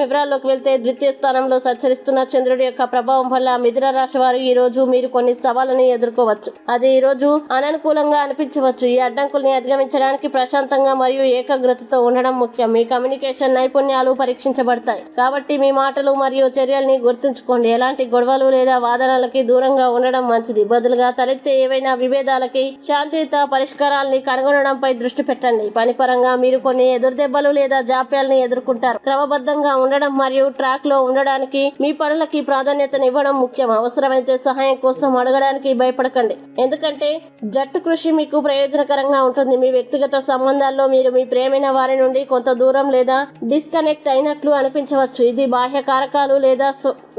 వివరాల్లోకి వెళ్తే ద్వితీయ స్థానంలో సంచరిస్తున్న చంద్రుడి యొక్క ప్రభావం వల్ల మిథున రాశి వారు ఈ రోజు మీరు కొన్ని సవాళ్ళని ఎదుర్కోవచ్చు. అది ఈ రోజు అననుకూలంగా అనిపించవచ్చు. ఈ అడ్డంకుల్ని అధిగమించడానికి ప్రశాంతంగా మరియు ఏకాగ్రతతో ఉండడం ముఖ్యం. మీ కమ్యూనికేషన్ నైపుణ్యాలు పరీక్షించబడతాయి. కాబట్టి మీ మాటలు మరియు చర్యల్ని గుర్తుంచుకోండి. ఎలాంటి గొడవలు లేదా వాదనలకి దూరంగా ఉండడం మంచిది. బదులుగా తలెత్తే ఏవైనా విభేదాలకి శాంతియుత పరిష్కారాల్ని కనుగొనడంపై దృష్టి పెట్టండి. పనిపరంగా మీరు కొన్ని ఎదురుదెబ్బలు లేదా జాప్యాల్ని ఎదుర్కొంటారు. క్రమబద్ధంగా ఉండడం మరియు ట్రాక్లో ఉండడానికి మీ పనులకి ప్రాధాన్యతనివ్వడం ముఖ్యం. అవసరమైతే సహాయం కోసం అడగడానికి భయపడకండి. ఎందుకంటే జట్టు కృషి మీకు ప్రయోజనకరంగా ఉంటుంది. మీ వ్యక్తిగత సంబంధాల్లో మీరు మీ ప్రేమైన వారి నుండి కొంత దూరం లేదా డిస్కనెక్ట్ అయినట్లు అనిపించవచ్చు. ఇది బాహ్య కారకాలు లేదా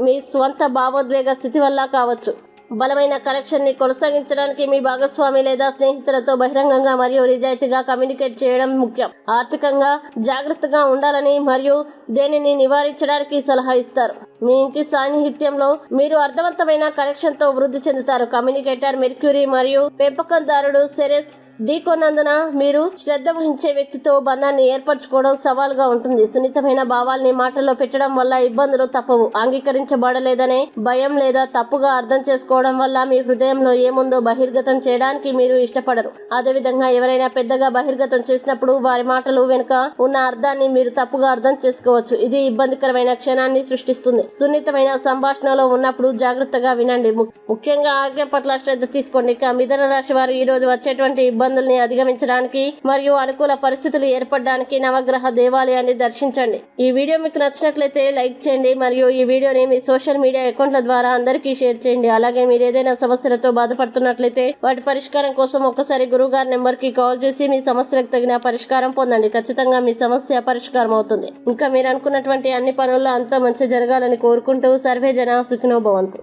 మీ స్వంత భావోద్వేగ స్థితి వల్ల కావచ్చు. బలమైన కనెక్షన్ని కొనసాగించడానికి మీ భాగస్వామి లేదా స్నేహితులతో బహిరంగంగా మరియు నిజాయితీగా కమ్యూనికేట్ చేయడం ముఖ్యం. ఆర్థికంగా జాగ్రత్తగా ఉండాలని మరియు దేనిని నివారించడానికి సలహా ఇస్తారు. మీ ఇంటి సాన్నిహిత్యంలో మీరు అర్థవంతమైన కనెక్షన్తో వృద్ధి చెందుతారు. కమ్యూనికేటర్ మెర్క్యూరీ మరియు పెంపకందారుడు సెరెస్ ఢీకొన్నందున మీరు శ్రద్ధ వహించే వ్యక్తితో బంధాన్ని ఏర్పరచుకోవడం సవాల్గా ఉంటుంది. సున్నితమైన భావాల్ని మాటల్లో పెట్టడం వల్ల ఇబ్బందులు తప్పవు. అంగీకరించబడలేదనే భయం లేదా తప్పుగా అర్థం చేసుకోవడం వల్ల మీ హృదయంలో ఏముందో బహిర్గతం చేయడానికి మీరు ఇష్టపడరు. అదేవిధంగా ఎవరైనా పెద్దగా బహిర్గతం చేసినప్పుడు వారి మాటలు వెనుక ఉన్న అర్థాన్ని మీరు తప్పుగా అర్థం చేసుకోవచ్చు. ఇది ఇబ్బందికరమైన క్షణాన్ని సృష్టిస్తుంది. సున్నితమైన సంభాషణలో ఉన్నప్పుడు జాగ్రత్తగా వినండి. ముఖ్యంగా ఆరోగ్యం పట్ల శ్రద్ధ తీసుకోండి. ఇక మిథున రాశి వారు ఈ రోజు వచ్చేటువంటి ఇబ్బందుల్ని అధిగమించడానికి మరియు అనుకూల పరిస్థితులు ఏర్పడడానికి నవగ్రహ దేవాలయాన్ని దర్శించండి. ఈ వీడియో మీకు నచ్చినట్లయితే లైక్ చేయండి మరియు ఈ వీడియోని మీ సోషల్ మీడియా అకౌంట్ల ద్వారా అందరికీ షేర్ చేయండి. అలాగే మీరు ఏదైనా సమస్యలతో బాధపడుతున్నట్లయితే వాటి పరిష్కారం కోసం ఒక్కసారి గురువు గారి నెంబర్కి కాల్ చేసి మీ సమస్యలకు తగిన పరిష్కారం పొందండి. ఖచ్చితంగా మీ సమస్య పరిష్కారం అవుతుంది. ఇంకా మీరు అనుకున్నటువంటి అన్ని పనుల్లో అంతా మంచి జరగాలని కోరుకుంటూ సర్వే జన సుఖినోభవంతు